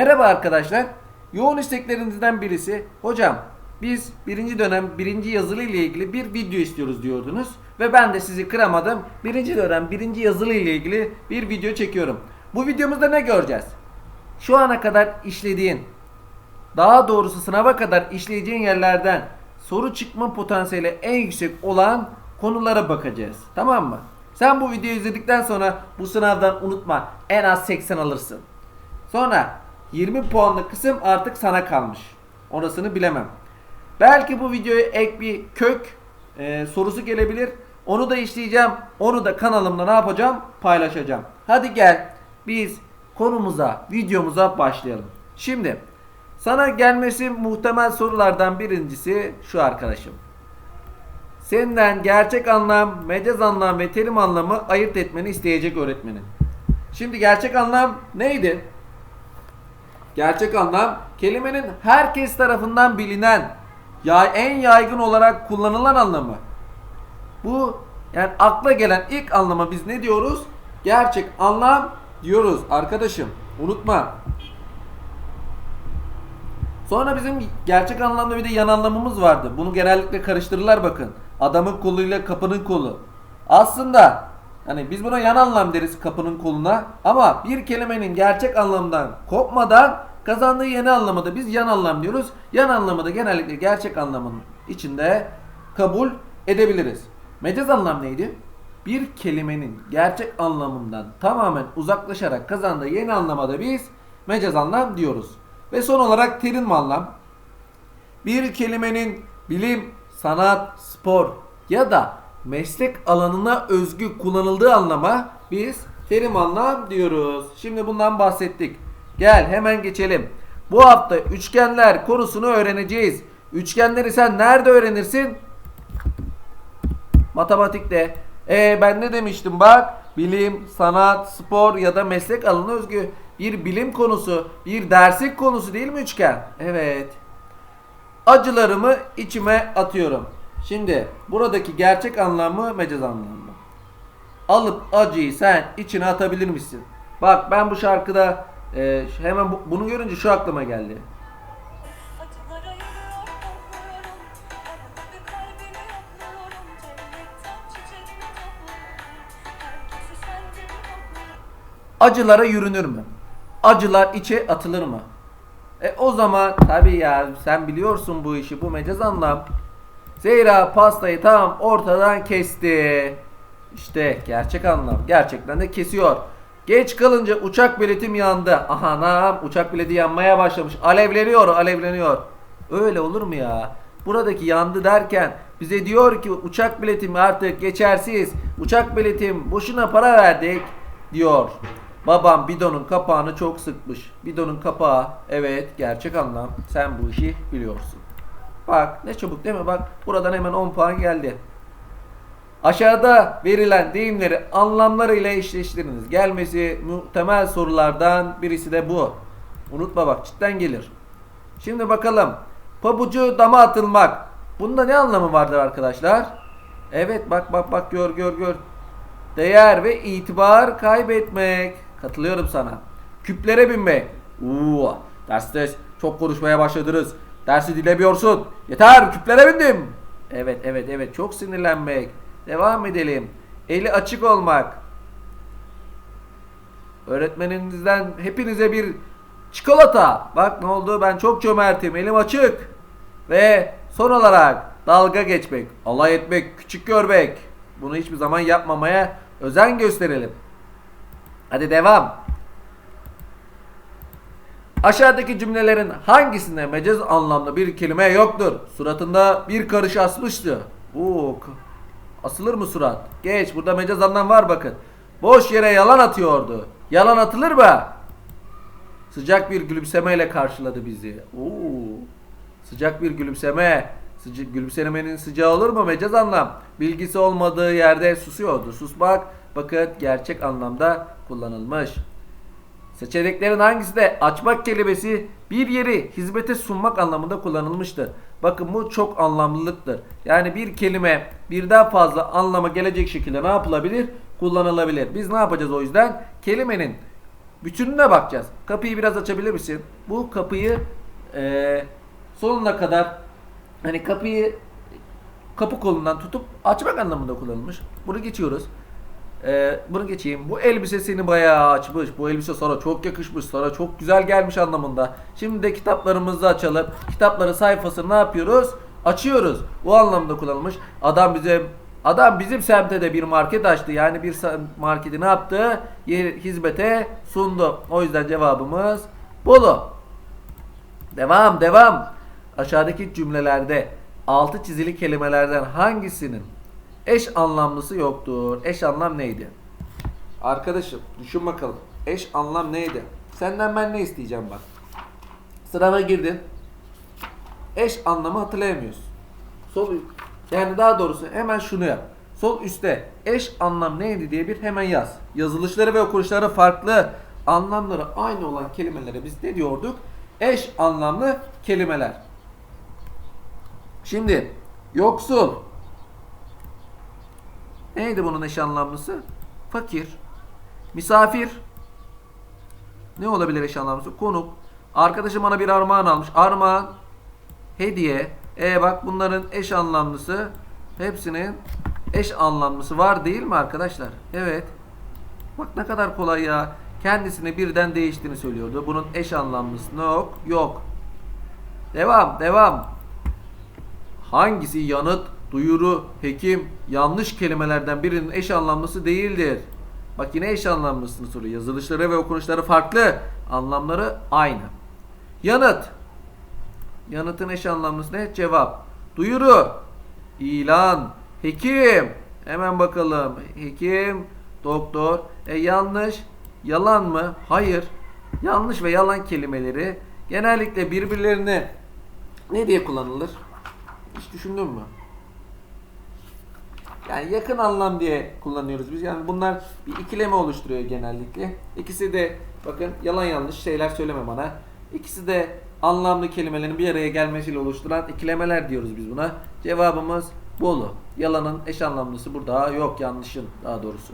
Merhaba arkadaşlar. Yoğun isteklerinizden birisi hocam biz birinci dönem birinci yazılı ile ilgili bir video istiyoruz diyordunuz. Ve ben de sizi kıramadım. Birinci dönem birinci yazılı ile ilgili bir video çekiyorum. Bu videomuzda ne göreceğiz? Şu ana kadar işlediğin daha doğrusu sınava kadar işleyeceğin yerlerden soru çıkma potansiyeli en yüksek olan konulara bakacağız. Tamam mı? Sen bu videoyu izledikten sonra bu sınavdan unutma en az 80 alırsın. Sonra 20 puanlık kısım artık sana kalmış. Orasını bilemem. Belki bu videoya ek bir kök e, sorusu gelebilir. Onu da işleyeceğim. Onu da kanalımda ne yapacağım? Paylaşacağım. Hadi gel biz konumuza, videomuza başlayalım. Şimdi sana gelmesi muhtemel sorulardan birincisi şu arkadaşım. Senden gerçek anlam, mecaz anlam ve terim anlamı ayırt etmeni isteyecek öğretmenin. Şimdi gerçek anlam neydi? Gerçek anlam kelimenin herkes tarafından bilinen, ya en yaygın olarak kullanılan anlamı. Bu yani akla gelen ilk anlama biz ne diyoruz? Gerçek anlam diyoruz arkadaşım. Unutma. Sonra bizim gerçek anlamda bir de yan anlamımız vardı. Bunu genellikle karıştırırlar bakın. Adamın koluyla kapının kolu. Aslında hani biz buna yan anlam deriz kapının koluna ama bir kelimenin gerçek anlamdan kopmadan kazandığı yeni anlamı da biz yan anlam diyoruz. Yan anlamı da genellikle gerçek anlamın içinde kabul edebiliriz. Mecaz anlam neydi? Bir kelimenin gerçek anlamından tamamen uzaklaşarak kazandığı yeni anlama da biz mecaz anlam diyoruz. Ve son olarak terim anlam. Bir kelimenin bilim, sanat, spor ya da meslek alanına özgü kullanıldığı anlama biz terim anlam diyoruz. Şimdi bundan bahsettik. Gel hemen geçelim. Bu hafta üçgenler konusunu öğreneceğiz. Üçgenleri sen nerede öğrenirsin? Matematikte. E ben ne demiştim bak? Bilim, sanat, spor ya da meslek alanına özgü bir bilim konusu, bir derslik konusu değil mi üçgen? Evet. Acılarımı içime atıyorum. Şimdi buradaki gerçek anlamı mecaz anlamı. Alıp acıyı sen içine atabilir misin? Bak ben bu şarkıda e, hemen bu- bunu görünce şu aklıma geldi. Acılara yürünür mü? Acılar içe atılır mı? E o zaman tabii ya sen biliyorsun bu işi bu mecaz anlam. Zehra pastayı tam ortadan kesti. İşte gerçek anlam. Gerçekten de kesiyor. Geç kalınca uçak biletim yandı. Aha nam uçak bileti yanmaya başlamış. Alevleniyor alevleniyor. Öyle olur mu ya? Buradaki yandı derken bize diyor ki uçak biletim artık geçersiz. Uçak biletim boşuna para verdik diyor. Babam bidonun kapağını çok sıkmış. Bidonun kapağı evet gerçek anlam. Sen bu işi biliyorsun. Bak ne çabuk değil mi? Bak buradan hemen 10 puan geldi. Aşağıda verilen deyimleri anlamlarıyla eşleştiriniz. Gelmesi muhtemel sorulardan birisi de bu. Unutma bak cidden gelir. Şimdi bakalım. Pabucu dama atılmak. Bunda ne anlamı vardır arkadaşlar? Evet bak bak bak gör gör gör. Değer ve itibar kaybetmek. Katılıyorum sana. Küplere binmek. Uuu derste çok konuşmaya başladınız. Dersi dinlemiyorsun. Yeter küplere bindim. Evet evet evet çok sinirlenmek. Devam edelim. Eli açık olmak. Öğretmeninizden hepinize bir çikolata. Bak ne oldu ben çok cömertim elim açık. Ve son olarak dalga geçmek, alay etmek, küçük görmek. Bunu hiçbir zaman yapmamaya özen gösterelim. Hadi devam. Aşağıdaki cümlelerin hangisinde mecaz anlamda bir kelime yoktur? Suratında bir karış asmıştı. Oo, asılır mı surat? Geç burada mecaz anlam var bakın. Boş yere yalan atıyordu. Yalan atılır mı? Sıcak bir gülümsemeyle karşıladı bizi. Oo. Sıcak bir gülümseme. Sıca gülümsemenin sıcağı olur mu? Mecaz anlam. Bilgisi olmadığı yerde susuyordu. Susmak bakın gerçek anlamda kullanılmış. Seçeneklerin hangisi de açmak kelimesi bir yeri hizmete sunmak anlamında kullanılmıştır. Bakın bu çok anlamlılıktır. Yani bir kelime birden fazla anlama gelecek şekilde ne yapılabilir? Kullanılabilir. Biz ne yapacağız o yüzden? Kelimenin bütününe bakacağız. Kapıyı biraz açabilir misin? Bu kapıyı eee, sonuna kadar hani kapıyı kapı kolundan tutup açmak anlamında kullanılmış. Bunu geçiyoruz. Ee, bunu geçeyim. Bu elbise seni bayağı açmış. Bu elbise sana çok yakışmış. Sana çok güzel gelmiş anlamında. Şimdi de kitaplarımızı açalım. Kitapların sayfasını ne yapıyoruz? Açıyoruz. Bu anlamda kullanılmış. Adam bize adam bizim semte de bir market açtı. Yani bir marketi ne yaptı? Hizmete sundu. O yüzden cevabımız Bolu. Devam devam. Aşağıdaki cümlelerde altı çizili kelimelerden hangisinin eş anlamlısı yoktur? Eş anlam neydi? Arkadaşım düşün bakalım. Eş anlam neydi? Senden ben ne isteyeceğim bak. Sınava girdin. Eş anlamı hatırlayamıyorsun. Sol yani daha doğrusu hemen şunu yap. Sol üstte eş anlam neydi diye bir hemen yaz. Yazılışları ve okunuşları farklı, anlamları aynı olan kelimelere biz ne diyorduk? Eş anlamlı kelimeler. Şimdi yoksul. Neydi bunun eş anlamlısı? Fakir. Misafir. Ne olabilir eş anlamlısı? Konuk. Arkadaşım bana bir armağan almış. Armağan. Hediye. E bak bunların eş anlamlısı hepsinin eş anlamlısı var değil mi arkadaşlar? Evet. Bak ne kadar kolay ya. Kendisini birden değiştiğini söylüyordu. Bunun eş anlamlısı ne yok? Yok. Devam, devam. Hangisi yanıt, duyuru, hekim, yanlış kelimelerden birinin eş anlamlısı değildir? Bak yine eş anlamlısını soruyor. Yazılışları ve okunuşları farklı. Anlamları aynı. Yanıt. Yanıtın eş anlamlısı ne? Cevap. Duyuru. ilan, Hekim. Hemen bakalım. Hekim. Doktor. E yanlış. Yalan mı? Hayır. Yanlış ve yalan kelimeleri genellikle birbirlerine ne diye kullanılır? Hiç düşündün mü? Yani yakın anlam diye kullanıyoruz biz. Yani bunlar bir ikileme oluşturuyor genellikle. İkisi de bakın yalan yanlış şeyler söyleme bana. İkisi de anlamlı kelimelerin bir araya gelmesiyle oluşturan ikilemeler diyoruz biz buna. Cevabımız Bolu. Yalanın eş anlamlısı burada yok yanlışın daha doğrusu.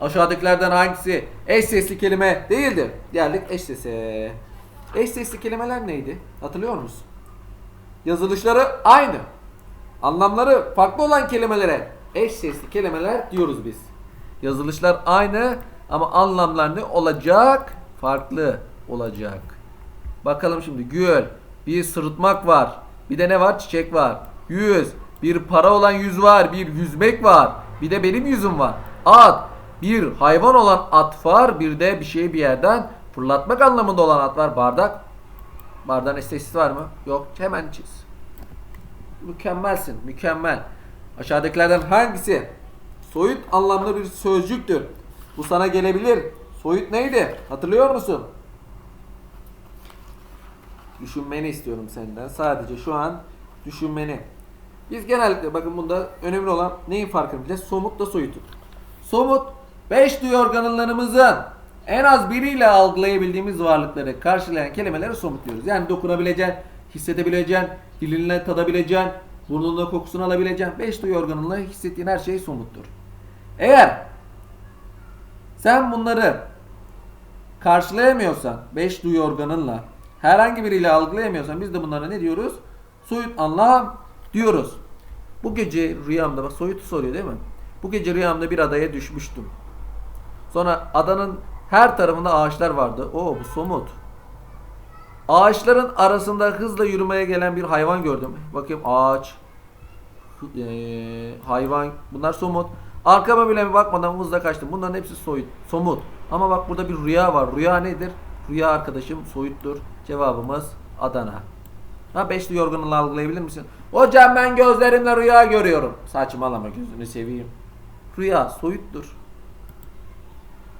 Aşağıdakilerden hangisi eş sesli kelime değildir? Geldik eş sese. Eş sesli kelimeler neydi? Hatırlıyor musun? Yazılışları aynı. Anlamları farklı olan kelimelere eş sesli kelimeler diyoruz biz. Yazılışlar aynı ama anlamlar ne olacak? Farklı olacak. Bakalım şimdi gül, bir sırıtmak var. Bir de ne var? Çiçek var. Yüz, bir para olan yüz var. Bir yüzmek var. Bir de benim yüzüm var. At, bir hayvan olan at var. Bir de bir şeyi bir yerden fırlatmak anlamında olan at var. Bardak, bardağın eşsizliği var mı? Yok. Hemen çiz. Mükemmelsin, mükemmel. Aşağıdakilerden hangisi soyut anlamlı bir sözcüktür? Bu sana gelebilir. Soyut neydi? Hatırlıyor musun? Düşünmeni istiyorum senden. Sadece şu an düşünmeni. Biz genellikle bakın bunda önemli olan neyin farkını bileceğiz? Somutla soyutu. Somut, beş duyu organlarımızın en az biriyle algılayabildiğimiz varlıkları karşılayan kelimeleri somut diyoruz. Yani dokunabileceksin, hissedebileceksin, dilinle tadabileceksin, burnunla kokusunu alabileceksin. Beş duyu organınla hissettiğin her şey somuttur. Eğer sen bunları karşılayamıyorsan, beş duyu organınla herhangi biriyle algılayamıyorsan biz de bunlara ne diyoruz? Soyut anlam diyoruz. Bu gece rüyamda bak soyutu soruyor değil mi? Bu gece rüyamda bir adaya düşmüştüm. Sonra adanın her tarafında ağaçlar vardı. Oo bu somut. Ağaçların arasında hızla yürümeye gelen bir hayvan gördüm. Bakayım ağaç, eee, hayvan bunlar somut. Arkama bile bakmadan hızla kaçtım. Bunların hepsi soyut, somut. Ama bak burada bir rüya var. Rüya nedir? Rüya arkadaşım soyuttur. Cevabımız Adana. Ha beşli yorgunluğu algılayabilir misin? Hocam ben gözlerimle rüya görüyorum. Saçmalama gözünü seveyim. Rüya soyuttur.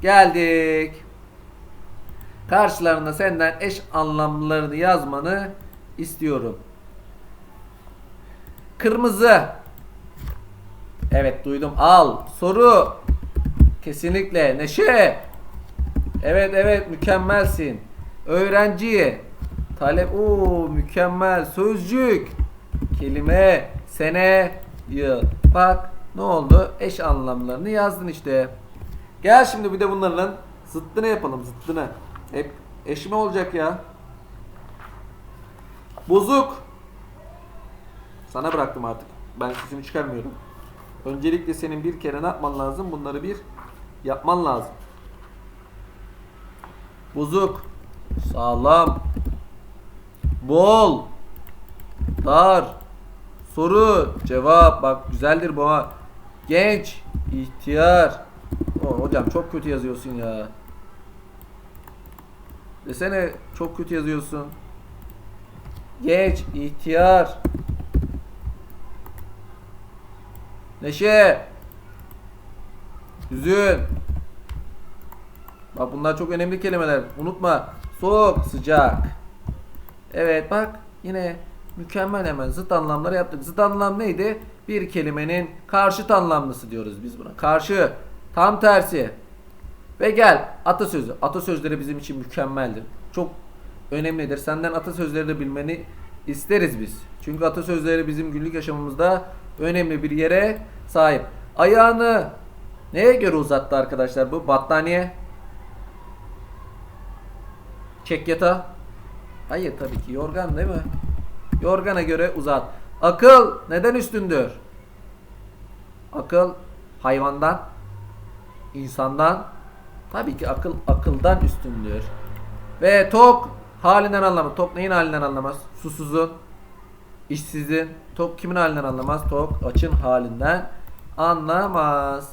Geldik. Karşılarında senden eş anlamlarını yazmanı istiyorum. Kırmızı. Evet duydum. Al. Soru. Kesinlikle. Neşe. Evet evet mükemmelsin. Öğrenci. Talep. Oo mükemmel. Sözcük. Kelime. Sene. Yıl. Bak ne oldu? Eş anlamlarını yazdın işte. Gel şimdi bir de bunların Zıttını yapalım zıttını. Hep eşime olacak ya. Bozuk. Sana bıraktım artık. Ben sesimi çıkarmıyorum. Öncelikle senin bir kere ne yapman lazım? Bunları bir yapman lazım. Bozuk. Sağlam. Bol. Dar. Soru. Cevap. Bak güzeldir bu ha. Genç. ihtiyar. O, hocam çok kötü yazıyorsun ya. Desene çok kötü yazıyorsun. Genç. ihtiyar. Neşe. Hüzün. Bak bunlar çok önemli kelimeler. Unutma. Soğuk, sıcak. Evet bak yine mükemmel hemen zıt anlamları yaptık. Zıt anlam neydi? Bir kelimenin karşıt anlamlısı diyoruz biz buna. Karşı, tam tersi. Ve gel atasözü. Atasözleri bizim için mükemmeldir. Çok önemlidir. Senden atasözleri de bilmeni isteriz biz. Çünkü atasözleri bizim günlük yaşamımızda önemli bir yere sahip. Ayağını neye göre uzattı arkadaşlar bu? Battaniye. Çek yatağı. Hayır tabii ki yorgan değil mi? Yorgana göre uzat. Akıl neden üstündür? Akıl hayvandan, insandan, tabii ki akıl akıldan üstündür. Ve tok halinden anlamaz. Tok neyin halinden anlamaz? Susuzun, işsizin. Tok kimin halinden anlamaz? Tok açın halinden anlamaz.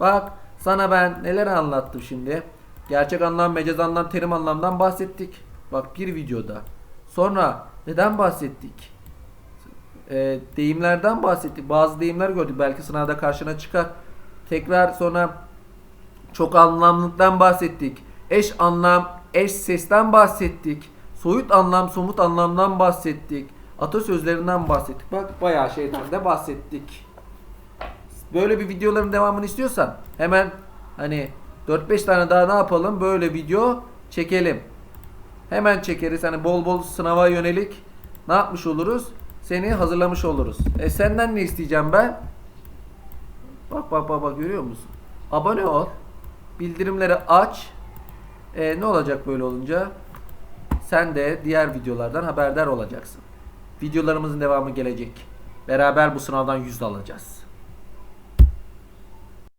Bak sana ben neler anlattım şimdi. Gerçek anlam, mecaz anlam, terim anlamdan bahsettik. Bak bir videoda. Sonra neden bahsettik? Ee, deyimlerden bahsettik. Bazı deyimler gördük. Belki sınavda karşına çıkar. Tekrar sonra çok anlamlıktan bahsettik. Eş anlam, eş sesten bahsettik. Soyut anlam, somut anlamdan bahsettik. Atasözlerinden bahsettik. Bak bayağı şeyden de bahsettik. Böyle bir videoların devamını istiyorsan hemen hani 4-5 tane daha ne yapalım? Böyle video çekelim. Hemen çekeriz. Hani bol bol sınava yönelik ne yapmış oluruz? Seni hazırlamış oluruz. E senden ne isteyeceğim ben? Bak bak bak bak görüyor musun? Abone ol. Bildirimleri aç. E, ne olacak böyle olunca? Sen de diğer videolardan haberdar olacaksın. Videolarımızın devamı gelecek. Beraber bu sınavdan yüz alacağız.